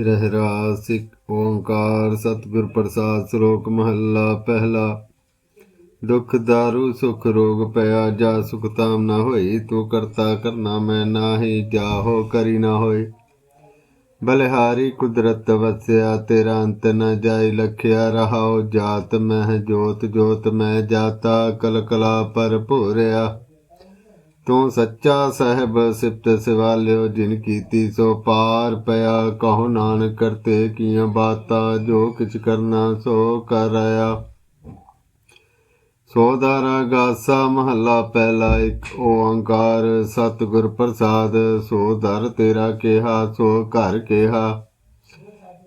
ਰਹਿਰਾ ਰਾਸਿਕ ਓੰਕਾਰ, ਸਤਿਗੁਰ ਪ੍ਰਸਾਦ, ਸ਼ਲੋਕ, ਮਹੱਲਾ, ਪਹਿਲਾ। ਦੁਖ, ਦਾਰੂ, ਸੁਖ, ਰੋਗ ਪਿਆ, ਜਾ ਸੁਖ ਤਾਮ ਨਾ ਹੋਈ, ਤੂੰ ਕਰਤਾ ਕਰਨਾ ਮੈਂ ਨਾਹੀ ਜਾਹੋ ਕਰੀ ਨਾ ਹੋਏ ਬਲਿਹਾਰੀ, ਕੁਦਰਤ ਵਸਿਆ, ਤੇਰਾ ਅੰਤ ਨ ਜਾਈ, ਲਖਿਆ ਰਹਾਉ, ਜਾਤ ਮਹਿ ਜੋਤ ਜੋਤ ਮੈਂ ਜਾਤਾ ਕਲ ਕਲਾ ਪਰ ਭੋਰਿਆ। ਤੂੰ ਸੱਚਾ ਸਹਿਬ ਸਿਫਤ ਸਿਵਾਲਿਓ, ਜਿਨ ਕੀਤੀ ਸੋ ਪਾਰ ਪਿਆ, ਕਹੋ ਨਾਨਕ ਕਰਤੇ ਕੀਆਂ ਬਾਤਾਂ, ਜੋ ਕਿਛ ਕਰਨਾ ਸੋ ਕਰ ਆਇਆ। ਸੋਦਾਰਾ ਗਾਸਾ ਮਹੱਲਾ ਪਹਿਲਾ ਇੱਕ ਓੰਕਾਰ ਸਤਿਗੁਰ ਪ੍ਰਸਾਦ, ਸੋ ਦਰ ਤੇਰਾ ਕਿਹਾ, ਸੋ ਘਰ ਕਿਹਾ।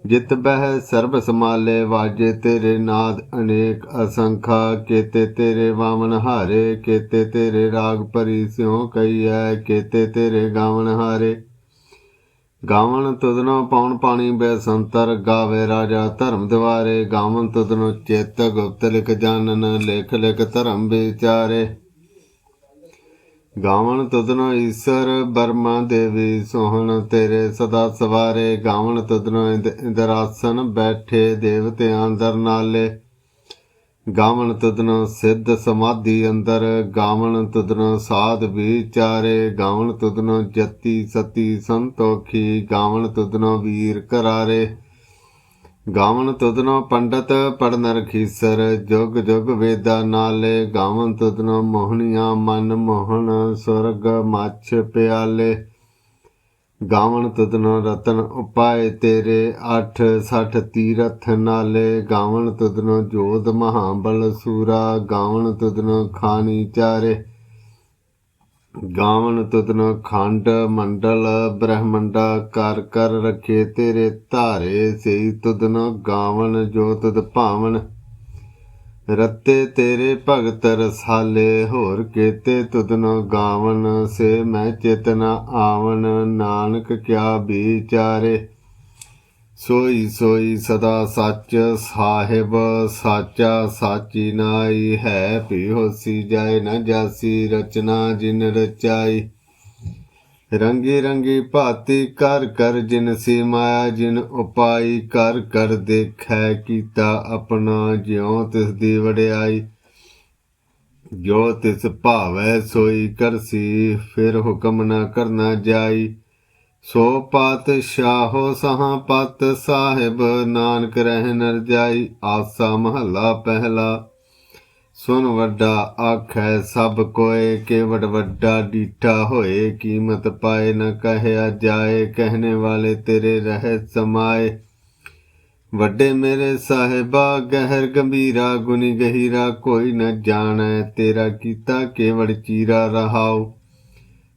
ਜਿਤ ਬਹਿ ਸਰਬ ਸਮਾਲੇ ਵਾਜੇ ਤੇਰੇ ਨਾਦ ਅਨੇਕ ਅਸੰਖਾ, ਕੇਤੇ ਤੇਰੇ ਵਾਮਨ ਹਾਰੇ, ਕੇਤੇ ਤੇਰੇ ਰਾਗ ਪਰੀ ਸਿਉ ਕਈਐ ਕੇਤੇ ਤੇਰੇ ਗਾਵਨ ਹਾਰੇ। ਗਾਵਨ ਤੁਧਨੋ ਪੌਣ ਪਾਣੀ ਬੈ ਸੰਤਰ ਗਾਵੇ ਰਾਜਾ ਧਰਮ ਦਿਵਾਰੇ। ਗਾਵਨ ਤੁਧਨੋ ਚੇਤ ਗੁਪਤ ਲਿਖ ਜਾਣਨ, ਲੇਖ ਲਿਖ ਧਰਮ ਵਿਚਾਰੇ। ਗਾਵਣ ਤੁਧਨੋ ਈਸ਼ਰ ਬਰਮਾ ਦੇਵੀ ਸੋਹਣ ਤੇਰੇ ਸਦਾ ਸਵਾਰੇ। ਗਾਵਣ ਤੁਧਨੋ ਇੰਦ- ਇੰਦਰਾਸਨ ਬੈਠੇ ਦੇਵਤਿਆਂ ਅੰਦਰ ਨਾਲੇ। ਗਾਵਣ ਤੁਧਨੋ ਸਿੱਧ ਸਮਾਧੀ ਅੰਦਰ। ਗਾਵਣ ਤੁਧਨੋ ਸਾਧ ਵਿਚਾਰੇ। ਗਾਵਣ ਤੁਧਨੋ ਜਤੀ ਸਤੀ ਸੰਤੋਖੀ। ਗਾਵਣ ਤੁਧਨੋ ਵੀਰ ਕਰਾਰੇ ਗਾਵਨ ਤੁਧਨੋ ਪੰਡਤ ਪੜਨ ਰਖੀਸਰ ਜੁਗ ਜੁਗ ਵੇਦਾ ਨਾਲੇ। ਗਾਵਨ ਤੁਧਨੋ ਮੋਹਣੀਆਂ ਮਨ ਮੋਹਣ ਸੁਰਗ ਮੱਛ ਪਿਆਲੇ। ਗਾਵਨ ਤੁਧਨੋ ਰਤਨ ਉਪਾਏ ਤੇਰੇ 8 60 ਤੀਰਥ ਨਾਲੇ। ਗਾਵਨ ਤੁਧਨੋ ਜੋਧ ਮਹਾਬਲ ਸੂਰਾ, ਗਾਵਨ ਤੁਧਨੋ ਖਾਨੀ ਚਾਰੇ। ਗਾਵਨ ਤੁਧਨੋ ਖੰਡ ਮੰਡਲ, ਬ੍ਰਹਮੰਡਾ ਕਰ ਕਰ ਰਖੇ ਤੇਰੇ ਧਾਰੇ, ਸਈ ਤੁਧਨੋ ਗਾਵਨ ਜੋ ਤੁਧ ਭਾਵਨ। ਰੱਤੇ ਤੇਰੇ ਭਗਤ ਰਸਾਲੇ, ਹੋਰ ਕੇਤੇ ਤੁਧਨੋ ਗਾਵਨ, ਸੇ ਮੈਂ ਚੇਤਨਾ ਆਵਨ, ਨਾਨਕ ਕਿਆ ਵਿਚਾਰੇ ਸੋਈ ਸੋਈ ਸਦਾ ਸੱਚ ਸਾਹਿਬ, ਸਾਚਾ ਸਾਚੀ ਨਾਈ ਹੈ। ਭੀ ਹੋਸੀ ਜਾਏ ਨ ਜਾਸੀ ਰਚਨਾ ਜਿਨ ਰਚਾਈ। ਰੰਗੀ ਰੰਗੀ ਭਾਤੀ ਕਰ ਕਰ ਜਿਨ ਸੀ ਮਾਇਆ ਜਿਨ ਉਪਾਈ, ਕਰ ਕਰ ਦੇਖੈ ਕੀਤਾ ਆਪਣਾ ਜਿਉ ਤਿਸ ਦੀ ਵਡਿਆਈ। ਜੋ ਤਿਸ ਭਾਵੈ ਸੋਈ ਕਰਸੀ, ਫਿਰ ਹੁਕਮ ਨਾ ਕਰਨਾ ਜਾਈ। ਸੋ ਪਾਤਸ਼ਾਹੋ ਸਹਾਂ ਪਤ ਸਾਹਿਬ, ਨਾਨਕ ਰਹਿ ਨਰ ਜਾਈ, ਆਸਾ ਮਹੱਲਾ ਪਹਿਲਾ। ਸੁਨ ਵੱਡਾ ਆਖੈ, ਸਭ ਕੋਏ ਕੇਵੜ ਵੱਡਾ ਡੀਠਾ ਹੋਏ, ਕੀਮਤ ਪਾਏ ਨ ਕਹਿਆ ਜਾਏ, ਕਹਿਣੇ ਵਾਲੇ ਤੇਰੇ ਰਹਿ ਸਮਾਏ। ਵੱਡੇ ਮੇਰੇ ਸਾਹਿਬਾ, ਗਹਿਰ ਗੰਭੀਰਾ ਗੁਨੀ ਗਹੀਰਾ ਕੋਈ ਨ ਜਾਣੈ, ਤੇਰਾ ਕੀਤਾ ਕੇਵੜ ਚੀਰਾ ਰਹਾਓ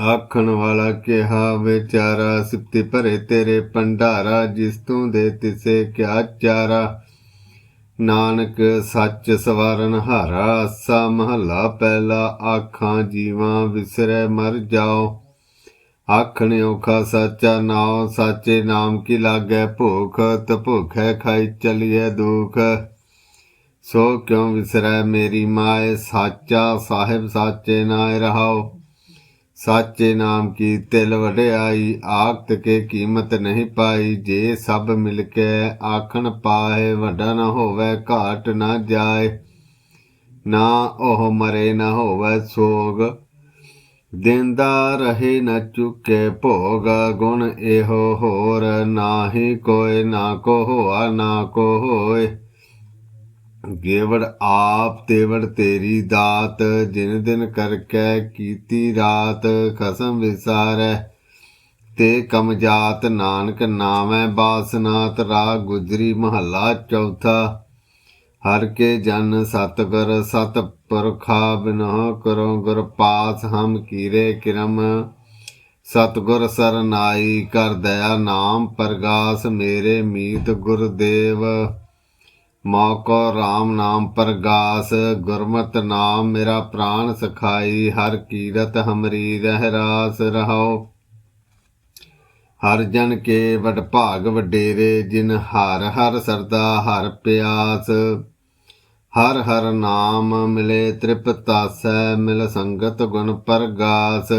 ਆਖਣ ਵਾਲਾ ਕਿਹਾ ਵਿਚਾਰਾ ਸਿਫਤੀ ਭਰੇ ਤੇਰੇ ਭੰਡਾਰਾ, ਜਿਸ ਤੂੰ ਦੇ ਤਿਸੇ ਕਿਆ ਚਾਰਾ। ਨਾਨਕ, ਸੱਚ ਸਵਾਰਨ ਹਾਰਾ, ਆਸਾ ਮਹੱਲਾ ਪਹਿਲਾ, ਆਖਾਂ ਜੀਵਾਂ ਵਿਸਰੈ ਮਰ ਜਾਓ। ਆਖਣ ਔਖਾ ਸਾਚਾ ਨਾਮ ਸਾਚੇ ਨਾਮ ਕੀ ਲਾਗੈ ਭੁਖ ਤ ਹੈ ਖਾਈ ਚਲੀਐ ਦੁਖ। ਸੋ ਕਿਉ ਵਿਸਰੈ ਮੇਰੀ ਮਾਏ, ਸਾਚਾ ਸਾਹਿਬ ਸਾਚੇ ਨਾਇ ਰਹਾਓ। ਸਾਚੇ ਨਾਮ ਕੀ ਤਿਲ ਵਡਿਆਈ, ਆਖਤ ਕੇ ਕੀਮਤ ਨਹੀਂ ਪਾਈ। ਜੇ ਸਭ ਮਿਲ ਕੇ ਆਖਣ ਪਾਏ ਵੱਡਾ ਨਾ ਹੋਵੇ, ਘਾਟ ਨਾ ਜਾਏ। ਨਾ ਉਹ ਮਰੇ, ਨਾ ਹੋਵੇ ਸੋਗ। ਦਿੰਦਾ ਰਹੇ ਨਾ ਚੁੱਕੇ ਭੋਗ। ਗੁਣ ਇਹੋ ਹੋਰ, ਨਾਹੀ ਕੋਇ ਨਾ ਕੋ ਹੋਆ, ਨਾ ਕੋ ਹੋਏ। ਗੇਵੜ ਆਪ ਤੇਵੜ ਤੇਰੀ ਦਾਤ, ਜਿਨ ਦਿਨ ਕਰਕੇ ਕੀਤੀ ਰਾਤ, ਖਸਮ ਵਿਸਾਰੈ। ਤੇ ਕਮ ਜਾਤ ਨਾਨਕ ਨਾਮੈ ਬਾਸਨਾਤ ਰਾਗ ਗੁਜਰੀ ਮਹੱਲਾ ਚੌਥਾ। ਹਰ ਕੇ ਜਨ ਸਤਗੁਰ ਸਤ ਪੁਰਖਾ, ਬਿਨਹੁ ਕਰੋ ਗੁਰ ਪਾਸ, ਹਮ ਕੀਰੇ ਕਿਰਮ। ਸਤਗੁਰ ਸਰਨਾਈ, ਕਰ ਦਇਆ ਨਾਮ ਪ੍ਰਗਾਸ, ਮੇਰੇ ਮੀਤ ਗੁਰਦੇਵ। ਮੌਕੋ RAM ਨਾਮ ਪ੍ਰਗਾਸ, ਗੁਰਮਤ ਨਾਮ ਮੇਰਾ ਪ੍ਰਾਨ ਸਖਾਈ, ਹਰ ਕੀਰਤ ਹਮਰੀ ਰਹਿ ਰਾਸ ਰਹਾਓ ਹਰ ਜਨ ਕੇ ਵਡ ਭਾਗ ਵਡੇਰੇ, ਜਿਨ ਹਰ ਹਰ ਸਰਦਾ ਹਰ ਪਿਆਸ। ਹਰ ਹਰ ਨਾਮ ਮਿਲੇ ਤ੍ਰਿਪਤਾਸੈ ਮਿਲ ਸੰਗਤ ਗੁਣ ਪ੍ਰਗਾਸ।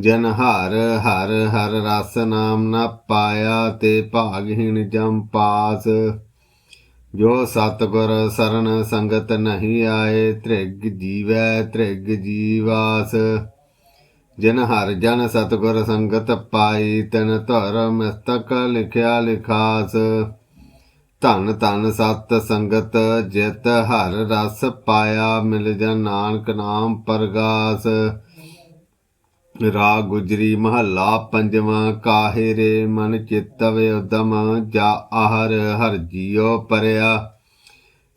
ਜਨ ਹਰ ਹਰ ਹਰ ਰਸ ਨਾਮ ਨਾ ਪਾਇਆ, ਤੇ ਭਾਗਹੀਣ ਜਮ ਪਾਸ। ਜੋ ਸਤਗੁਰ ਸਰਨ ਸੰਗਤ ਨਹੀਂ ਆਏ, ਤ੍ਰਿਗ ਜੀਵੈ, ਤ੍ਰਿਗ ਜੀਵਾਸ। ਜਿਨ ਹਰ ਜਨ ਸਤਗੁਰ ਸੰਗਤ ਪਾਈ, ਤਨ ਧਰ ਮਸਤਕ ਲਿਖਿਆ ਲਿਖਾਸ। ਧਨ ਧਨ ਸਤ ਸੰਗਤ, ਜਿਤ ਹਰ ਰਸ ਪਾਇਆ, ਮਿਲ ਜਨ ਨਾਨਕ ਨਾਮ ਪਰਗਾਸ। ਰਾ ਗੁਜਰੀ ਮਹੱਲਾ ਪੰਜਵਾਂ, ਕਾਹੇ ਰੇ ਮਨ ਚਿਤਵ ਉਦਮ, ਜਾ ਆਹਰ ਹਰ ਜੀਉ ਪਰਿਆ।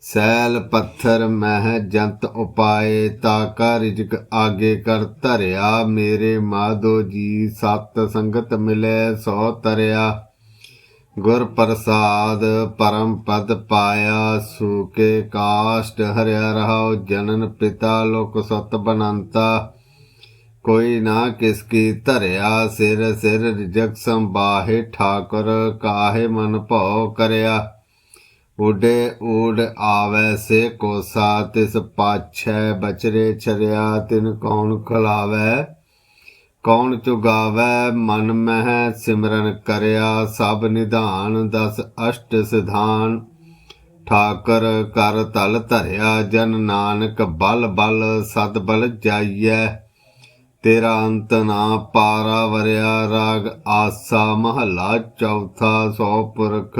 ਸੈਲ ਪੱਥਰ ਮਹਿ ਜੰਤ ਉਪਾਏ, ਤਾ ਕਾ ਰਿਜਕ ਆਗੇ ਕਰ ਧਰਿਆ। ਮੇਰੇ ਮਾਧੋ ਜੀ ਸਤ ਸੰਗਤ ਮਿਲੇ, ਸੋ ਤਰਿਆ। ਗੁਰ ਪ੍ਰਸਾਦ ਪਰਮ ਪਦ ਪਾਇਆ ਸੂਕੇ ਕਾਸ਼ਟ ਹਰਿਆ ਰਹਾਉ, ਜਨਨ ਪਿਤਾ ਲੋਕ ਸਤ ਬਨੰਤਾ। ਕੋਈ ਨਾ ਕਿਸ ਕੀ ਧਰਿਆ ਸਿਰ ਸਿਰ ਰਿਜਕ ਸੰਬਾਹੇ ਠਾਕੁਰ ਕਾਹੇ ਮਨ ਭਉ ਕਰਿਆ। ਉਡੇ ਊੜ ਆਵੈ ਸੇ ਕੋਸਾ, ਤਿਸ ਪਾਛੈ ਬਚਰੇ ਛਰਿਆ, ਤਿਨ ਕੌਣ ਖਲਾਵੈ? ਕੌਣ ਚੁਗਾਵੈ? ਮਨ ਮਹਿ ਸਿਮਰਨ ਕਰਿਆ, ਸਭ ਨਿਧਾਨ ਦਸ ਅਸ਼ਟ ਸਿਧਾਨ। ਠਾਕਰ ਕਰ ਤਲ ਧਰਿਆ, ਜਨ ਨਾਨਕ ਬਲ ਬਲ ਸਦ ਬਲ ਜਾਈਐ। ਤੇਰਾ ਅੰਤ ਨਾ ਪਾਰਾ ਵਰਿਆ ਰਾਗ ਆਸਾ ਮਹੱਲਾ ਚੌਥਾ ਸੋ ਪੁਰਖ।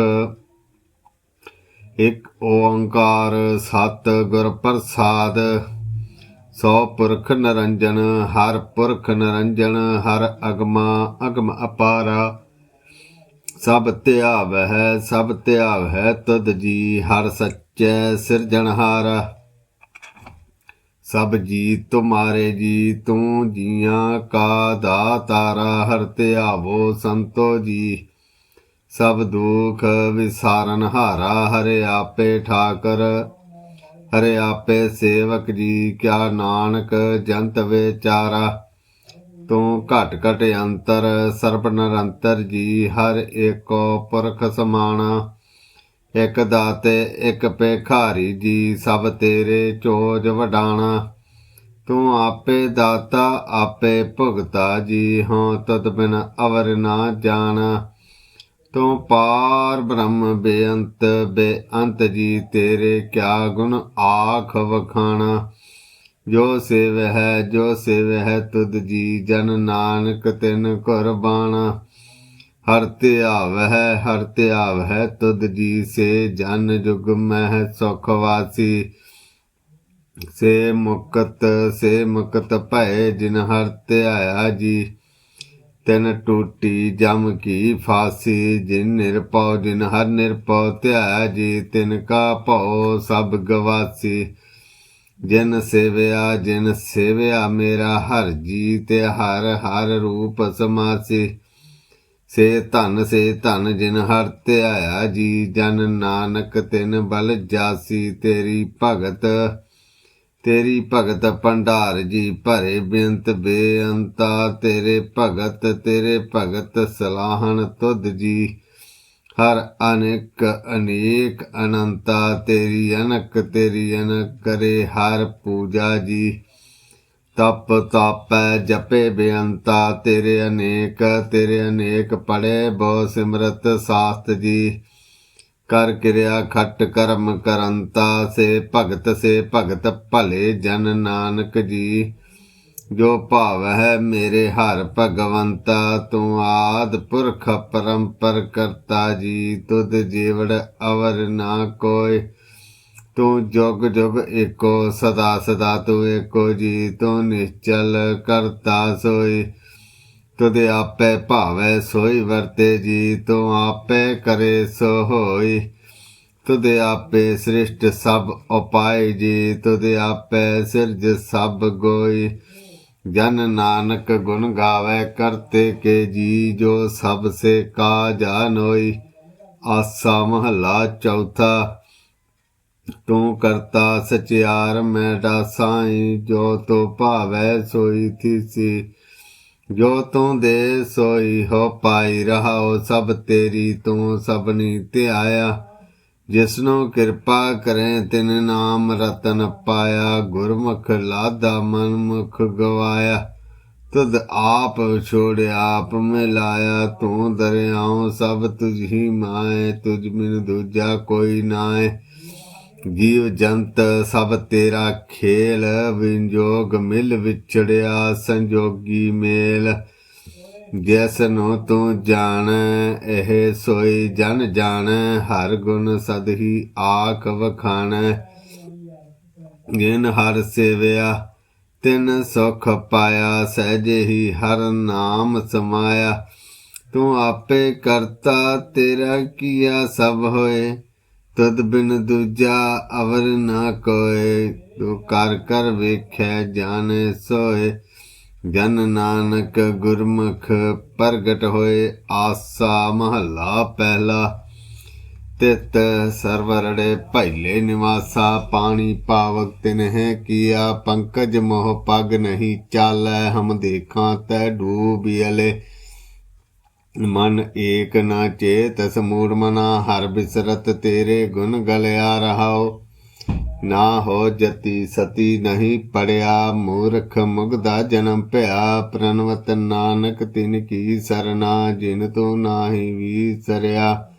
ਇਕ ਓੰਕਾਰ ਸਤ ਗੁਰ ਪ੍ਰਸਾਦ, ਸੋ ਪੁਰਖ ਨਰੰਜਨ, ਹਰ ਪੁਰਖ ਨਰੰਜਨ, ਹਰ ਅਗਮਾ ਅਗਮ ਅਪਾਰਾ। ਸਭ ਧਿਆਵ ਹੈ ਸਭ ਧਿਆਵ ਹੈ ਤਦ ਜੀ, ਹਰ ਸੱਚੈ ਸਿਰਜਣਹਾਰਾ। ਸਭ ਜੀ ਤੁਮਾਰੇ ਜੀ, ਤੂੰ ਜੀਆਂ ਕਾ ਦਾਤਾਰਾ ਹਰ ਧਿਆਵੋ ਸੰਤੋ ਜੀ। ਸਭ ਦੁਖ ਵਿਸਾਰਨ ਹਾਰਾ, ਹਰੇ ਆਪੇ ਠਾਕਰ, ਹਰੇ ਆਪੇ ਸੇਵਕ ਜੀ, ਕਿਆ ਨਾਨਕ ਜੰਤ ਵਿਚਾਰਾ। ਤੂੰ ਘਟ ਘਟ ਅੰਤਰ, ਸਰਬ ਨਿਰੰਤਰ ਜੀ, ਹਰ ਏਕੋ ਪੁਰਖ ਸਮਾਣਾ। ਇਕ ਦਾਤੇ, ਇਕ ਭੇਖਾਰੀ ਜੀ, ਸਭ ਤੇਰੇ ਚੋਜ ਵਡਾਣਾ। ਤੂੰ ਆਪੇ ਦਾਤਾ, ਆਪੇ ਭੁਗਤਾ ਜੀ, ਹਾਂ ਤਦ ਬਿਨ ਅਵਰ ਨਾ ਜਾਣਾ। ਤੂੰ ਪਾਰ ਬ੍ਰਹਮ ਬੇਅੰਤ ਬੇਅੰਤ ਜੀ, ਤੇਰੇ ਕਿਆ ਗੁਣ ਆਖ ਵਖਾਣਾ। ਜੋ ਸੇਵ ਹੈ, ਜੋ ਸੇਵ ਹੈ, ਤੁਧ ਜੀ, ਜਨ ਨਾਨਕ ਤਿਨ ਕੁਰਬਾਨਾ ਹਰ ਧਿਆਵ ਹੈ ਹਰ ਧਿਆਵ ਹੈ ਤੁਧ ਜੀ ਸੇ ਜਨ ਜੁਗ ਮਹਿ ਸੁਖ ਵਾਸੀ। ਸੇ ਮੁਕਤ ਸੇ ਮੁਕਤ ਭੈ ਜਿਨ ਹਰ ਧਿਆਇਆ ਜੀ, ਤਿਨ ਟੂਟੀ ਜਮ ਕੀ ਫਾਸੀ। ਜਿਨ ਨਿਰਪਉ ਜਿਨ ਹਰ ਨਿਰਪਉ ਧਿਆਇਆ ਜੀ, ਤਿਨ ਕਾ ਭਉ ਸਭ ਗਵਾਸੀ। ਜਿਨ ਸੇਵਿਆ ਜਿਨ ਸੇਵਿਆ ਮੇਰਾ ਹਰ ਜੀ, ਤੇ ਹਰ ਹਰ ਰੂਪ ਸਮਾਸੀ। ਸੇ ਧਨ ਸੇ ਧਨ ਜਿਨ ਹਰ ਧਿਆਇਆ ਜੀ, ਜਨ ਨਾਨਕ ਤਿਨ ਬਲ ਜਾਸੀ। ਤੇਰੀ ਭਗਤ ਤੇਰੀ ਭਗਤ ਭੰਡਾਰ ਜੀ, ਭਰੇ ਬੇਅੰਤ ਬੇਅੰਤਾ। ਤੇਰੇ ਭਗਤ ਤੇਰੇ ਭਗਤ ਸਲਾਹਣ ਤੁਧ ਜੀ। ਹਰ ਅਨੇਕ ਅਨੇਕ ਅਨੰਤਾ। ਤੇਰੀ ਅਨਕ ਤੇਰੀ ਅਨਕ ਕਰੇ ਹਰ ਪੂਜਾ ਜੀ। ਤਪ ਤਾਪੈ ਜਪੇ ਬੇਅੰਤਾ, ਤੇਰੇ ਅਨੇਕ ਤੇਰੇ ਅਨੇਕ ਪੜੇ ਬਹੁ ਸਿਮਰਤ ਸਾਸਤ ਜੀ। ਕਰ ਕਿਰਿਆ ਖੱਟ ਕਰਮ ਕਰੰਤਾ, ਸੇ ਭਗਤ ਸੇ ਭਗਤ ਭਲੇ ਜਨ ਨਾਨਕ ਜੀ। ਜੋ ਭਾਵ ਹੈ ਮੇਰੇ ਹਰ ਭਗਵੰਤਾ, ਤੂੰ ਆਦ ਪੁਰਖ ਪਰੰਪਰ ਕਰਤਾ ਜੀ। ਤੁਧ ਜੀਵੜ ਅਵਰ ਨਾ ਕੋਈ ਤੂੰ ਜੁਗ ਜੁਗ ਏਕੋ, ਸਦਾ ਸਦਾ ਤੂੰ ਏਕੋ ਜੀ, ਤੂੰ ਨਿਸ਼ਚਲ ਕਰਤਾ ਸੋਈ। ਤੁਧ ਆਪੇ ਭਾਵੈ ਸੋਈ ਵਰਤੇ ਜੀ, ਤੂੰ ਆਪੇ ਕਰੇ ਸੋ ਹੋਈ। ਤੁਧ ਆਪੇ ਸ੍ਰਿਸ਼ਟ ਸਭ ਉਪਾਏ ਜੀ, ਤੁਧ ਆਪੇ ਸਿਰਜ ਸਭ ਗੋਈ। ਜਨ ਨਾਨਕ ਗੁਣ ਗਾਵੇ ਕਰਤੇ ਕੇ ਜੀ, ਜੋ ਸਭ ਸੇ ਕਾ ਜਾਨੋਈ ਆਸਾ ਮਹਲਾ ਚੌਥਾ ਤੂੰ ਕਰਤਾ ਸਚਿਆਰ, ਮੈਂ ਡਾਸਾਈ, ਜੋ ਤੋ ਭਾਵੈ ਸੋਈ ਥੀਸੀ। ਜੋ ਤੂੰ ਦੇ ਸੋਈ ਹੋ ਪਾਈ ਰਹਾਓ, ਸਭ ਤੇਰੀ ਤੂੰ ਸਭਨੀ ਧਿਆਇਆ। ਜਿਸਨੂੰ ਕਿਰਪਾ ਕਰੇ, ਤਿਨ ਨਾਮ ਰਤਨ ਪਾਇਆ। ਗੁਰਮੁਖ ਲਾਦਾ ਮਨ ਮੁਖ ਗਵਾਇਆ। ਤੁਧ ਆਪ ਛੋੜਿਆ ਆਪ ਮਿਲਾਇਆ। ਤੂੰ ਦਰਿਆਉ ਸਭ ਤੁਝ ਹੀ ਮਾਏ, ਤੁਝ ਬਿਨ ਦੂਜਾ ਕੋਈ ਨਾਏ। ਜੀਵ ਜੰਤ ਸਭ ਤੇਰਾ ਖੇਲ ਵਿੰਜੋਗ ਮਿਲ ਵਿਛੜਿਆ ਸੰਜੋਗੀ ਮੇਲ। ਜਿਸ ਨੂੰ ਤੂੰ ਜਾਣ, ਇਹ ਸੋਈ ਜਨ ਜਾਣ, ਹਰ ਗੁਣ ਸਦ ਹੀ ਆਖ ਵਖਾਣ। ਜਿਨ ਹਰ ਸੇਵਿਆ, ਤਿਨ ਸੁਖ ਪਾਇਆ, ਸਹਿਜੇ ਹੀ ਹਰ ਨਾਮ ਸਮਾਇਆ। ਤੂੰ ਆਪੇ ਕਰਤਾ, ਤੇਰਾ ਕੀਆ ਸਭ ਹੋਏ। ਤਦ ਬਿਨ ਦੂਜਾ ਅਵਰ ਨਾ ਕੋਏ, ਤੂੰ ਕਰ ਕਰ ਵੇਖੈ, ਜਾਣੇ ਸੋਏ। ਜਨ ਨਾਨਕ ਗੁਰਮੁਖ ਪ੍ਰਗਟ ਹੋਏ, ਆਸਾ ਮਹੱਲਾ ਪਹਿਲਾ। ਤਿਤ ਸਰਵਰੜੇ ਭੈਲੇ ਨਿਵਾਸਾ, ਪਾਣੀ ਪਾਵਕ ਤਿਨਹਿ ਕੀਆ, ਪੰਕਜ ਮੋਹ ਪਗ ਨਹੀਂ ਚਾਲੈ, ਹਮ ਦੇਖਾਂ ਤੈ ਡੂਬਿਅਲੇ ਮਨ ਏਕ ਨਾ ਚੇਤ ਸਮੂੜ ਹਰ ਬਿਸਰਤ ਤੇਰੇ ਗੁਣ ਗਲਿਆ ਰਹਾਓ ਨਾ ਹੋ ਜਤੀ ਸਤੀ ਨਹੀਂ ਪੜਿਆ, ਮੂਰਖ ਮੁਗਦਾ ਜਨਮ ਭਇਆ। ਪ੍ਰਨਵਤ ਨਾਨਕ ਤਿਨ ਕੀ ਸਰਨਾ, ਜਿਨ ਤੂੰ ਨਾਹੀ ਵੀਸਰਿਆ।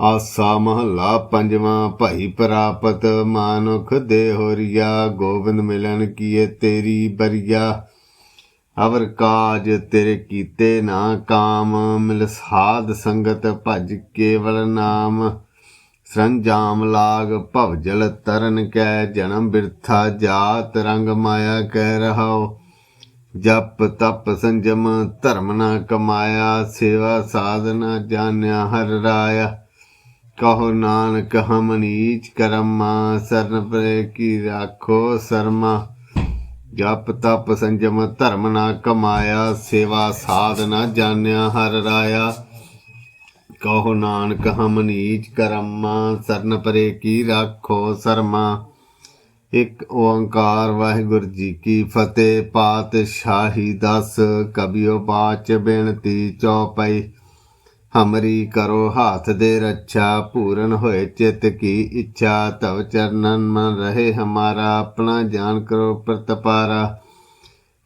ਆਸਾ ਮਹੱਲਾ ਪੰਜਵਾਂ, ਭਈ ਪ੍ਰਾਪਤ, ਮਾਨੁਖ ਦੇ ਹੋਰੀਆ ਗੋਬਿੰਦ ਮਿਲਨ ਕੀਏ ਤੇਰੀ ਬਰੀਆ। ਅਵਰ ਕਾਜ ਤੇਰੇ ਕੀਤੇ ਨਾ ਕਾਮ, ਮਿਲ ਸਾਧ ਸੰਗਤ ਭਜ ਕੇਵਲ ਨਾਮ। ਸਰੰਜਾਮ ਲਾਗ ਭਵਜਲ ਤਰਨ ਕੈ, ਜਨਮ ਬਿਰਥਾ ਜਾਤ ਰੰਗ ਮਾਇਆ ਕਹਿ ਰਹਾਓ ਜਪ ਤਪ ਸੰਜਮ ਧਰਮ ਨਾ ਕਮਾਇਆ, ਸੇਵਾ ਸਾਧਨਾ ਜਾਣਿਆ ਹਰ ਰਾਇਆ। ਕਹੋ ਨਾਨਕ ਹਮ ਨੀਚ ਕਰਮਾ, ਸਰਨ ਪਰੇ ਕੀ ਰਾਖੋ ਸਰਮਾ। ਜਪ ਤਪ ਸੰਜਮ ਧਰਮ ਨਾ ਕਮਾਇਆ, ਸੇਵਾ ਸਾਧ ਨਾ ਜਾਣਿਆ ਹਰ ਰਾਇਆ। ਕਹੋ ਨਾਨਕ ਹਮ ਨੀਚ ਕਰਮਾ, ਸਰਨ ਪਰੇ ਕੀ ਰਾਖੋ ਸਰਮਾ। ਇੱਕ ਓੰਕਾਰ ਵਾਹਿਗੁਰੂ ਜੀ ਕੀ ਫਤਿਹ, ਪਾਤਸ਼ਾਹੀ ਦਸ ਕਬਿਓ ਬਾਚ ਬੇਨਤੀ ਚੌਪਈ। ਹਮਰੀ ਕਰੋ ਹਾਥ ਦੇ ਰੱਛਾ, ਪੂਰਨ ਹੋਏ ਚਿਤ ਕੀ ਇੱਛਾ, ਤਵ ਚਰਨਨ ਮਨ ਰਹੇ ਹਮਾਰਾ, ਆਪਣਾ ਜਾਨ ਕਰੋ ਪ੍ਰਤਪਾਰਾ।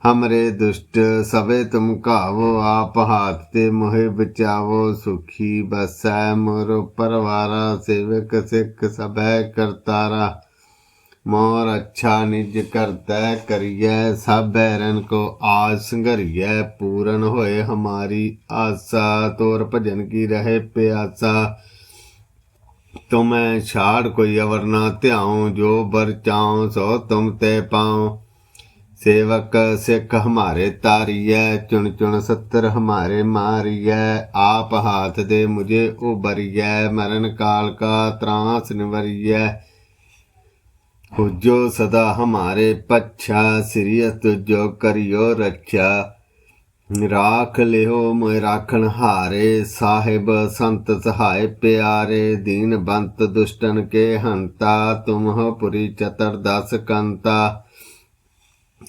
ਹਮਰੇ ਦੁਸ਼ਟ ਸਵੇ ਤੁਮ ਕਾਵੋ ਆਪ ਹਾਥ ਤੇ ਮੋਹਿ ਬਚਾਵੋ, ਸੁਖੀ ਬਸੈ ਮੋਰ ਪਰਵਾਰਾ, ਸੇਵਕ ਸਿੱਖ ਸਭੈ ਕਰਤਾਰਾ। ਮੋਰ ਅੱਛਾ ਨਿਜ ਕਰਤੈ ਕਰੀਐ ਸਭੈ ਰਨ ਕੋ ਆਸ ਸੰਘਰੀਐ ਪੂਰਨ ਹੋਏ ਹਮਾਰੀ ਆਸਾ, ਤੋਰ ਭਜਨ ਕੀ ਰਹੇ ਪਿਆਸਾ। ਤੁਮੈ ਛਾੜ ਕੋਈ ਅਵਰ ਨਾ ਧਿਆਉ, ਜੋ ਬਰ ਚਾਉ ਸੋ ਤੁਮ ਤੇ ਪਾਉ। ਸੇਵਕ ਸਿੱਖ ਹਮਾਰੇ ਤਾਰੀਐ, ਚੁਣ ਚੁਣ ਸੱਤਰ ਹਮਾਰੇ ਮਾਰੀਐ, ਆਪ ਹਾਥ ਦੇ ਮੁਝੇ ਉਬਰੀਐ ਮਰਨ ਕਾਲ ਕਾ ਤਰਾਸ ਨਿਵਰੀਐ। ਹੋ ਜੋ ਸਦਾ ਹਮਾਰੇ ਪੱਛਾ ਸਿਰਿਯਤ ਜੋ ਕਰਿਓ ਰੱਖਿਆ ਰਾਖ ਲਿਓ ਮੋਇ ਰਾਖਣ ਹਾਰੇ ਸਾਹਿਬ ਸੰਤ ਸਹਾਇ ਪਿਆਰੇ ਦੀਨ ਬੰਤ ਦੁਸ਼ਟਨ ਕੇ ਹੰਤਾ ਤੁਮ ਹੋ ਪੁਰੀ ਚਤਰ ਦਸ ਕੰਤਾ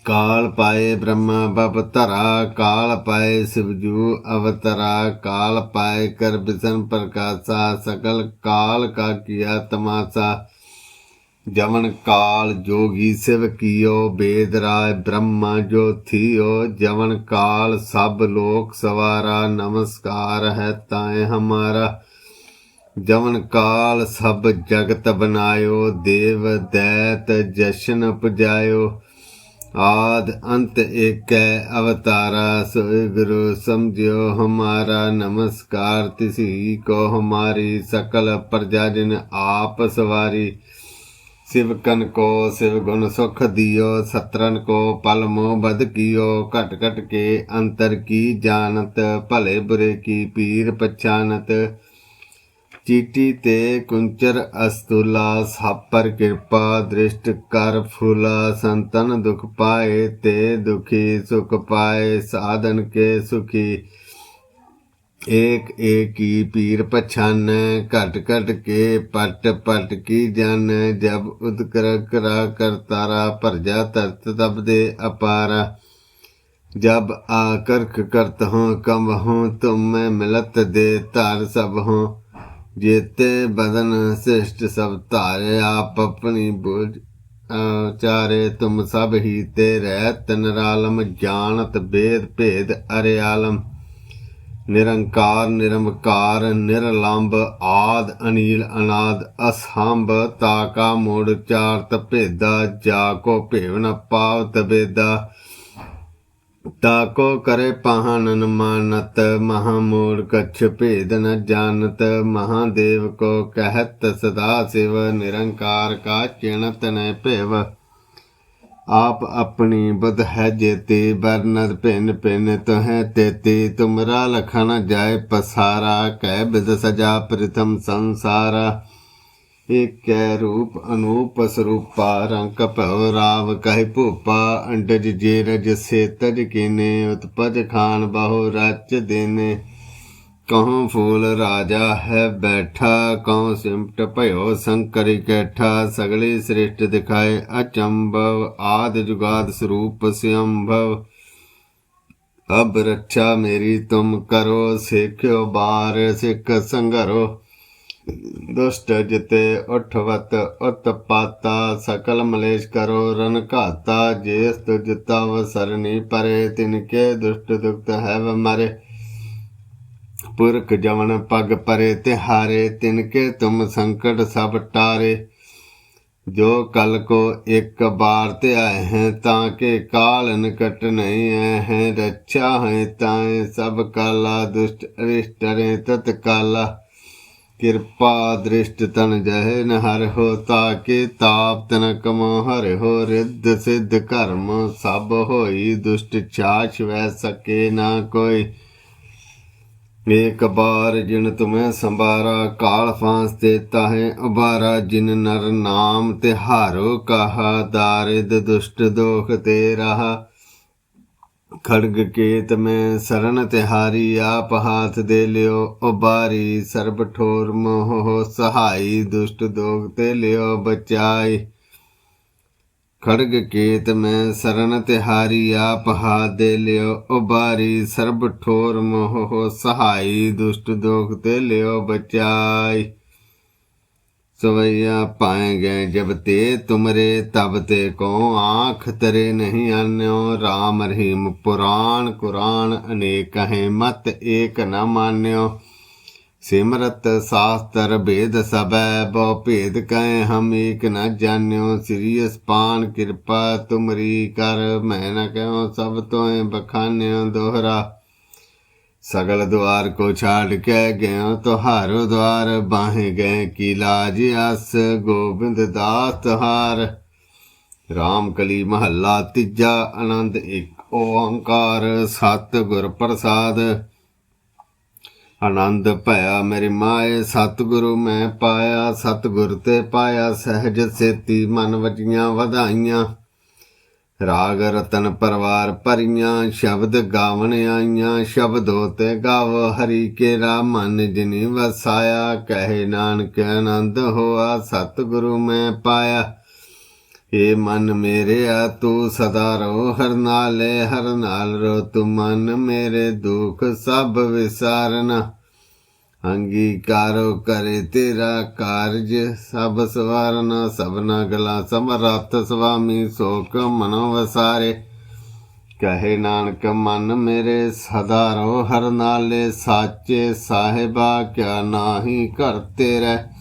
ਕਾਲ ਪਾਏ ਬ੍ਰਹਮਾ ਬਪ ਧਰਾ ਕਾਲ ਪਾਏ ਸਿਵਜੂ ਅਵਤਰਾ ਕਾਲ ਪਾਏ ਕਰ ਬਿਸਨ ਪ੍ਰਕਾਸ਼ਾ ਸਕਲ ਕਾਲ ਕਾ ਕੀਆ ਤਮਾਸਾ ਜਵਨ ਕਾਲ ਜੋਗੀ ਸਿਵ ਕੀਓ, ਬੇਦ ਰਾਏ ਬ੍ਰਹਮਾ ਜੋ ਥੀਓ। ਜਵਨ ਕਾਲ ਸਭ ਲੋਕ ਸਵਾਰਾ, ਨਮਸਕਾਰ ਹੈ ਤਾਏ ਹਮਾਰਾ। ਜਵਨ ਕਾਲ ਸਭ ਜਗਤ ਬਨਾਇਓ, ਦੇਵ ਦੈਤ ਜਸ਼ਨ ਪੁਜਾਇਓ। ਆਦ ਅੰਤ ਏਕੈ ਅਵਤਾਰਾ, ਸੋਇ ਗੁਰੂ ਸਮਝਿਓ ਹਮਾਰਾ। ਨਮਸਕਾਰ ਤਿਸੀ ਕੋ ਹਮਾਰੀ, ਸਕਲ ਪ੍ਰਜਾ ਜਿਨ ਆਪ ਸਵਾਰੀ। ਸਿਵਕਨ ਕੋ, ਸਿਵ ਗੁਣ ਸੁਖ ਦਿਓ, ਸਤਰਨ ਕੋ, ਪਲ ਮੋ ਬਦ ਕੀਓ, ਘਟ ਘਟ ਕੇ ਅੰਤਰ ਕੀ ਜਾਣਤ, ਭਲੇ ਬੁਰੇ ਕੀ ਪੀਰ ਪਛਾਨਤ। ਚੀਟੀ ਤੇ ਕੁੰਚਰ ਅਸਤੁਲਾ, ਸਾਪਰ ਕਿਰਪਾ, ਦ੍ਰਿਸ਼ਟ ਕਰ ਫੁਲਾ, ਸੰਤਨ ਦੁਖ ਪਾਏ ਤੇ ਦੁਖੀ ਸੁਖ ਪਾਏ, ਸਾਧਨ ਕੇ ਸੁਖੀ। ਏਕ ਏਕੀ ਪੀਰ ਪਛਾਨ, ਘਟ ਘਟ ਕੇ ਪਟ ਪਟ ਕੀ ਜਨ ਜਬ ਉਦਕਰ ਕਰਾ ਕਰਤਾਰਾ ਭਰਜਾ ਤਰਤ ਤਬ ਦੇ ਅਪਾਰ। ਜਬ ਆਕਰਖ ਕਰਤ ਹੋ ਕਮ ਹੋ, ਤੁਮ ਮੈਂ ਮਿਲਤ ਦੇ ਧਾਰ ਸਭ ਹੋ। ਜੇਤੇ ਬਦਨ ਸਿਸ਼ਟ ਸਭ ਧਾਰੇ, ਆਪ ਆਪਣੀ ਬੁਝ ਚਾਰੇ, ਤੁਮ ਸਭ ਹੀ ਤੇ ਰਹਿ ਤਨ ਰਾਲਮ ਜਾਣਤ ਬੇਦ ਭੇਦ ਅਰੇ ਆਲਮ ਨਿਰੰਕਾਰ ਨਿਰਮਕਾਰ ਨਿਰਲੰਭ ਆਦ, ਅਨੀਲ, ਅਨਾਦ, ਅਸੰਭ ਤਾਕਾ ਮੋੜ, ਚਾਰਤ ਭੇਦਾ, ਜਾ ਕੋ ਭੇਵ ਨ ਪਾਵ ਤਬੇਦਾ ਤਾਕੋ ਕਰੇ ਪਹਾਨਨ ਮਾਨਤ ਮਹਾਮੂੜ ਕਛ ਭੇਦ ਨ ਜਾਣਤ ਮਹਾਦੇਵ ਕੋ ਕਹਿਤ ਸਦਾ ਸਿਵ, ਨਿਰੰਕਾਰ ਕਾ ਚਿਣਤ ਨ ਭੇਵ। ਆਪ ਆਪਣੀ ਬਦ ਹੈ ਜੇਤੀ ਬਰਨਦ ਭਿੰਨ ਭਿੰਨ ਤਹੈ ਤੇਤੀ ਤੁਮਰਾ ਲਖਨ ਜਾਏ ਪਸਾਰਾ, ਕਹਿ ਬਿਦ ਸਜਾ ਪ੍ਰਥਮ ਸੰਸਾਰਾ। ਏਕੈ ਰੂਪ ਅਨੂਪ ਸਰੂਪਾ ਰੰਗ ਭਉ ਰਾਵ ਕਹਿ ਭੂਪਾ, ਅੰਡਜ ਜੇਰਜ ਸੇਤਜ ਕੀਨੇ, ਉਤਪਜ ਖਾਨ ਬਹੁ ਰਚ ਦੇਨੇ। ਕਹਉ ਫੂਲ ਰਾਜਾ ਹੈ ਬੈਠਾ ਕਹਉ ਸਿਮਟ ਭਇਓ ਸੰਕਰਿ ਕੈਠਾ ਸਗਲੇ ਸ੍ਰਿਸ਼ਟ ਦਿਖਾਏ ਅਚੰਭਵ ਆਦ ਜੁਗਾਦ ਸਰੂਪ ਸਿਅੰਭਵ ਅਬ ਰੱਛਾ ਮੇਰੀ ਤੁਮ ਕਰੋ ਸਿੱਖਿਓ ਬਾਰ ਸਿੱਖ ਸੰਗਰੋ ਦੁਸ਼ਟ ਜਿਤੇ ਉਠਵਤ ਉਤਪਾਤਾ ਸਕਲ ਮਲੇਸ਼ ਕਰੋ ਰਨ ਘਾਤਾ ਜੇਸ ਤੁਜ ਤਵ ਸਰਨੀ ਪਰੇ ਤਿਨਕੇ ਦੁਸ਼ਟ ਦੁਖਤ ਹੈ ਮਰੇ ਪੁਰਖ ਜਵਨ ਪਗ ਪਰੇ ਤਿਹਾਰੇ ਤਿਨਕੇ ਤੁਮ ਸੰਕਟ ਸਭ ਟਾਰੇ। ਜੋ ਕਲ ਕੋ ਇੱਕ ਬਾਰ ਤੇ ਆਏ ਹੈ, ਤਾਂ ਕੇ ਕਾਲ ਨਿਕਟ ਨਹੀਂ ਆਏ ਹੈ। ਰੱਛਾ ਹੈ ਤਾਂ ਸਭ ਕਾਲਾ ਦੁਸ਼ਟ ਅਰਿਸ਼ਟ ਤਤ ਕਾਲਾ। ਕਿਰਪਾ ਦ੍ਰਿਸ਼ਟ ਤਨ ਜਹਿ ਨ ਹੋ, ਤਾ ਕੇ ਤਾਪ ਤਨ ਕਮ ਹਰ ਹੋ। ਰਿੱਧ ਸਿੱਧ ਕਰਮ ਸਭ ਹੋਈ, ਦੁਸ਼ਟ ਛਾਛ ਵੈ ਸਕੇ ਨਾ ਕੋਈ। ਏਕ ਬਾਰ ਜਿਨ ਤੁਮੈ ਸੰਭਾਰਾ, ਕਾਲ ਫਾਂਸ ਤੇ ਤਾਹੇ ਉਬਾਰਾ ਜਿਨ ਨਰ ਨਾਮ ਤੇ ਹਾਰੋ ਕਹਾ, ਦਾਰਿਦ ਦੁਸ਼ਟ ਦੋਖ ਤੇ ਰਹਾ। ਖੜਗ ਕੇਤ ਮੈਂ ਸਰਨ ਤਿਹਾਰੀ, ਆਪ ਹਾਥ ਦੇ ਲਿਓ ਉਬਾਰੀ ਸਰਬ ਠੋਰ ਮੋਹ ਸਹਾਈ, ਦੁਸ਼ਟ ਦੋਗ ਤੇ ਲਿਓ ਬਚਾਈ। ਖੜਗ ਕੇਤ ਮੈਂ ਸਰਨ ਤਿਹਾਰੀ ਆਪ ਹਾਥ ਦੇ ਲਿਓ। ਉਬਾਰੀ ਸਰਬ ਠੋਰ ਮੋਹ ਸਹਾਈ, ਦੁਸ਼ਟ ਦੋਖ ਤੇ ਲਿਓ ਬਚਾਈ। ਸਵਈਆ ਪਾਏ ਗਏ ਜਬ ਤੇ ਤੁਮਰੇ, ਤਬ ਤੇ ਕੋ ਆਖ ਤਰੇ ਨਹੀਂ ਆਨਿਓ। RAM ਰਹੀਮ ਪੁਰਾਣ ਕੁਰਾਨ ਅਨੇਕ ਹੈ, ਮਤ ਏਕ ਨਾ ਮਾਨਿਓ। ਸਿਮਰਤ ਸਾਸਤਰ ਭੇਦ ਸਭੈ, ਬਹੁ ਭੇਦ ਕੈ ਹਮ ਏਕ ਨ ਜਾਣਿਓ, ਸ੍ਰੀ ਅਸਪਾਨ ਕਿਰਪਾ ਤੁਮਰੀ ਕਰ, ਮੈਂ ਨ ਕਹੋ ਸਭ ਤੋਏ ਬਖਾਨਿਓ ਦੋਹਰਾ। ਸਗਲ ਦੁਆਰ ਕੋ ਛਾੜ ਕੇ ਗਏ ਤੁਹਾਰੋ ਦੁਆਰ, ਬਾਹੇ ਗਏ ਕੀ ਲਾਜ ਅਸ, ਗੋਬਿੰਦ ਦਾਸ ਤੁਹਾਰ। ਰਾਮ ਕਲੀ ਮਹੱਲਾ ਤੀਜਾ, ਆਨੰਦ ਇੱਕ ਓੰਕਾਰ ਸਤ ਗੁਰ ਪ੍ਰਸਾਦ। ਆਨੰਦ ਭਇਆ ਮੇਰੇ ਮਾਏ, ਸਤਿਗੁਰੂ ਮੈਂ ਪਾਇਆ, ਸਤਿਗੁਰ ਤੇ ਪਾਇਆ, ਸਹਿਜ ਸੇਤੀ ਮਨ ਵਜੀਆਂ ਵਧਾਈਆਂ। ਰਾਗ ਰਤਨ ਪਰਵਾਰ ਭਰੀਆਂ, ਸ਼ਬਦ ਗਾਵਣ ਆਈਆਂ, ਸ਼ਬਦੋ ਤੇ ਗਾਵ ਹਰੀ ਕੇ ਰਾ ਮਨ ਜਿਨੀ ਵਸਾਇਆ, ਕਹੇ ਨਾਨਕ ਆਨੰਦ ਹੋਆ, ਸਤਿਗੁਰੂ ਮੈਂ ਪਾਇਆ। ਏ ਮਨ ਮੇਰੇ ਆ ਤੂੰ ਸਦਾ ਰੋ ਹਰ ਨਾਲੇ ਹਰ ਨਾਲ ਰੋ ਤੂੰ ਮਨ ਮੇਰੇ ਦੁੱਖ ਸਭ ਵਿਸਾਰਨਾ। ਅੰਗੀਕਾਰੋ ਕਰੇ ਤੇਰਾ ਕਾਰਜ, ਸਭ ਸਵਾਰਨਾ, ਸਭਨਾ ਗਲਾ ਸਮਰੱਥ ਸੁਆਮੀ ਸੋਕ ਮਨੋ ਵਸਾਰੇ। ਕਹੇ ਨਾਨਕ, ਮਨ ਮੇਰੇ ਸਦਾ ਰੋ ਹਰ ਨਾਲੇ ਸਾਚੇ ਸਾਹਿਬਾ, ਕਿਆ ਨਾਹੀ ਘਰ ਤੇਰੇ।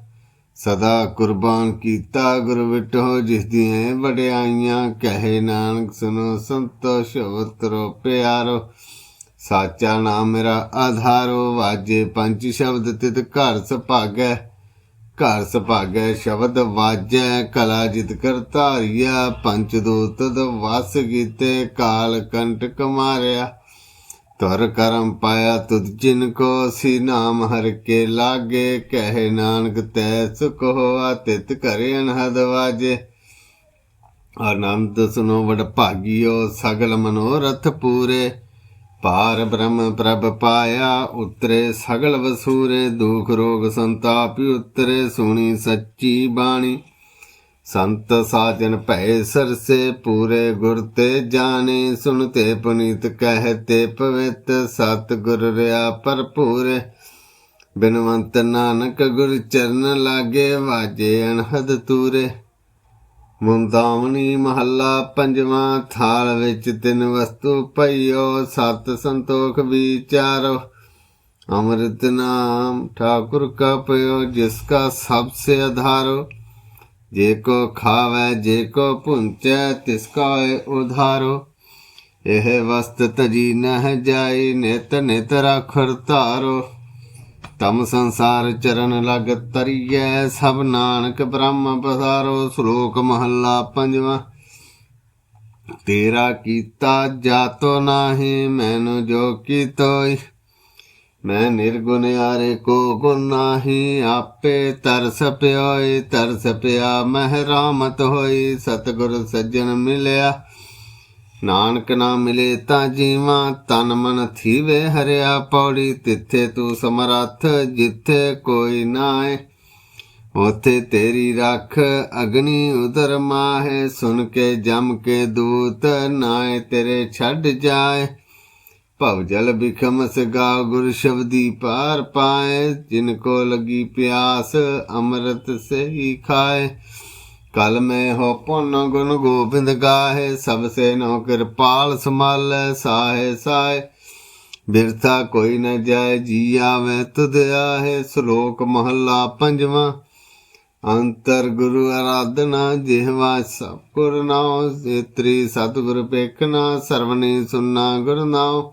ਸਦਾ ਕੁਰਬਾਨ ਕੀਤਾ ਗੁਰ ਵਿਟੋ ਜਿਸ ਦੀਆਂ ਵਡਿਆਈਆਂ ਕਹੇ ਨਾਨਕ ਸੁਨੋ ਸੰਤੋਸ਼ ਉਤਰੋ ਪਿਆਰੋ। ਸਾਚਾ ਨਾਮ ਮੇਰਾ ਆਧਾਰੋ, ਵਾਜੇ ਪੰਜ ਸ਼ਬਦ ਤਿਤ ਘਰ ਸੁਭਾਗੈ। ਘਰ ਸੁਭਾਗੈ ਸ਼ਬਦ ਵਾਜੈ, ਕਲਾ ਜਿਤ ਕਰ ਧਾਰਿਆ ਪੰਚ ਦੂਤ ਵਸ ਕੀਤੇ, ਕਾਲ ਕੰਟਕ ਮਾਰਿਆ। ਤੁਰ ਕਰਮ ਪਾਇਆ ਤੁਧ ਜਿਨ ਕੋ ਸੀ ਨਾਮ ਹਰ ਕੇ ਲਾਗੇ, ਕਹਿ ਨਾਨਕ ਤੈ ਸੁਖ ਹੋਆ, ਤਿਤ ਕਰੇ ਅਨਹਦ ਵਾਜੇ। ਆਨੰਦ ਸੁਨੋ ਵਡ ਭਾਗਿਓ, ਸਗਲ ਮਨੋਰਥ ਪੂਰੇ। ਪਾਰ ਬ੍ਰਹਮ ਪ੍ਰਭ ਪਾਇਆ, ਉਤਰੇ ਸਗਲ ਵਸੂਰੇ। ਦੁਖ ਰੋਗ ਸੰਤਾਪ ਉਤਰੇ, ਸੁਣੀ ਸੱਚੀ ਬਾਣੀ। ਸੰਤ ਸਾਜਨ ਭੈ ਸਰਸੇ ਪੂਰੇ ਗੁਰ ਤੇ ਜਾਣੇ ਸੁਣਤੇ ਪੁਨੀਤ ਕਹਤੇ ਪਵਿੱਤ ਸਤ ਗੁਰ ਰਿਆ ਭਰਪੂਰ। ਬਿਨਵੰਤ ਨਾਨਕ ਗੁਰ ਚਰਨ ਲਾਗੇ, ਵਾਜੇ ਅਨਹਦ ਤੂਰੇ। ਮੁੰਦਾਵਣੀ ਮਹੱਲਾ ਪੰਜਵਾਂ ਥਾਲ ਵਿੱਚ ਤਿੰਨ ਵਸਤੂ ਪਈਓ, ਸਤ ਸੰਤੋਖ ਵਿਚਾਰੋ। ਅੰਮ੍ਰਿਤ ਨਾਮ ਠਾਕੁਰ ਕਾ ਪਇਓ, ਜਿਸ ਕਾ ਸਭ ਸੇ ਆਧਾਰੋ ਜੇ ਕੋ ਖਾਵੇ, ਜੇ ਕੋ ਪੁੰਚੈ ਤਿਸ ਕਾ ਉਧਾਰੋ। ਇਹ ਵਸਤ ਤਜੀ ਨਹ ਜਾਈ, ਨਿਤ ਨਿਤ ਰਖਰ ਧਾਰੋ ਤਮ ਸੰਸਾਰ ਚਰਨ ਲਗ ਤਰੀਐ, ਸਭ ਨਾਨਕ ਬ੍ਰਹਮ ਪਸਾਰੋ ਸ਼ਲੋਕ ਮਹੱਲਾ ਪੰਜਵਾਂ। ਤੇਰਾ ਕੀਤਾ ਜਾਤੋ ਨਾਹੀ, ਮੈਨੂੰ ਜੋ ਕੀਤੋਈ ਮੈਂ ਨਿਰਗੁਨਿਆਰੇ ਆਰੇ ਕੋ ਗੁਣ ਨਾਹੀ, ਆਪੇ ਤਰਸ ਪਿਓਈ ਤਰਸ ਪਿਆ ਮਹਿ ਰਾਮਤ ਹੋਈ, ਸਤਿਗੁਰ ਸੱਜਣ ਮਿਲਿਆ। ਨਾਨਕ ਨਾ ਮਿਲੇ ਤਾਂ ਜੀਵਾਂ, ਤਨ ਮਨ ਥੀਵੇ ਹਰਿਆ ਪੌੜੀ, ਤਿੱਥੇ ਤੂੰ ਸਮਰੱਥ, ਜਿੱਥੇ ਕੋਈ ਨਾਏ ਉਥੇ ਤੇਰੀ ਰੱਖ ਅਗਨੀ ਉਦਰ ਮਾਹੇ, ਸੁਣ ਕੇ ਜਮ ਕੇ ਦੂਤ ਨਾਏ ਤੇਰੇ ਛੱਡ ਜਾਏ। ਭਵ ਜਲ ਬਿਖਮ ਸਗਾ ਗੁਰ ਸ਼ਬਦੀ ਪਾਰ ਪਾਏ, ਜਿਨ ਕੋ ਲਗੀ ਪਿਆਸ ਅੰਮ੍ਰਿਤ ਸਹੀ ਹੀ ਖਾਏ। ਕਲ ਮੈਂ ਹੋ ਪੁੰਨ ਗੁਣ ਗੋਬਿੰਦ ਗਾਹੇ, ਸਭ ਸੇ ਨੋ ਕਿਰਪਾਲ ਸੰਭਾਲੈ, ਸਾਹੇ ਸਾਏ ਬਿਰਥਾ ਕੋਈ ਨ ਜਾਏ, ਜੀ ਆਵੇ ਤੁਧ ਆਹੇ। ਸ਼ਲੋਕ ਮਹੱਲਾ ਪੰਜਵਾਂ, ਅੰਤਰ ਗੁਰੂ ਆਰਾਧਨਾ ਜਿਹਵਾ ਸਭ ਗੁਰ ਨਾਉ। ਸੇਤਰੀ ਸਤਿਗੁਰ ਪੇਖਣਾ ਸਰਵਣੀ ਸੁਨਣਾ ਗੁਰ ਨਾਉ।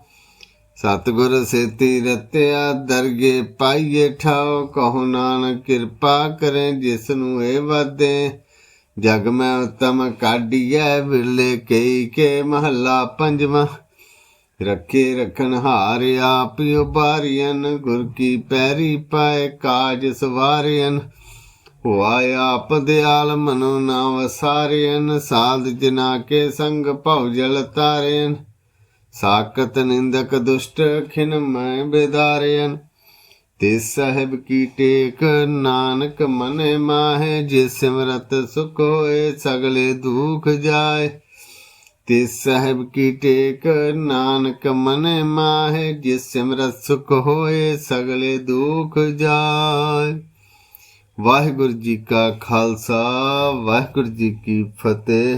ਸਤਿਗੁਰ ਸੇਤੀ ਰਤਿਆ ਦਰਗੇ ਪਾਈਏ ਠਾਉ, ਕਹੋ ਨਾਨਕ ਕਿਰਪਾ ਕਰੇ ਜਿਸ ਨੂੰ ਇਹ ਵਾਦੇ। ਜਗ ਮੈਂ ਉਤਮ ਕਾਢੀਐ, ਵਿਰਲੇ ਕਈ ਕੇ ਮਹੱਲਾ ਪੰਜਵਾਂ। ਰੱਖੇ ਰਖਨ ਹਾਰ ਆਪ ਉਬਾਰੀਐਨ ਗੁਰ ਕੀ ਪੈਰੀ ਪਾਏ ਕਾਜ ਸਵਾਰੀਐਨ। ਹੋਆ ਆਪ ਦਿਆਲ ਮਨੋ ਨਾ ਵਸਾਰੀਐਨ ਸਾਧ ਜਿਨਾ ਕੇ ਸੰਗ ਭਉ ਜਲ ਤਾਰੇਨ ਸਾਕਤ ਨਿੰਦਕ ਦੁਸ਼ਟ ਖਿਨ ਮੈਂ ਬੇਦਾਰਿਐਨ ਤੇ ਸਾਹਿਬ ਕੀ ਟੇਕ ਨਾਨਕ ਮਨੇ ਮਾਹੇ ਜੇ ਸਿਮਰਤ ਸੁਖ ਹੋਏ ਸਗਲੇ ਦੁਖ ਜਾਏ। ਤੇ ਸਾਹਿਬ ਕੀ ਟੇਕ ਨਾਨਕ ਮਨੇ ਮਾਹੇ ਜੇ ਸਿਮਰਤ ਸੁਖ ਹੋਏ ਸਗਲੇ ਦੁਖ ਜਾਏ। ਵਾਹਿਗੁਰੂ ਜੀ ਕਾ ਖਾਲਸਾ, ਵਾਹਿਗੁਰੂ ਜੀ ਕੀ ਫਤਿਹ।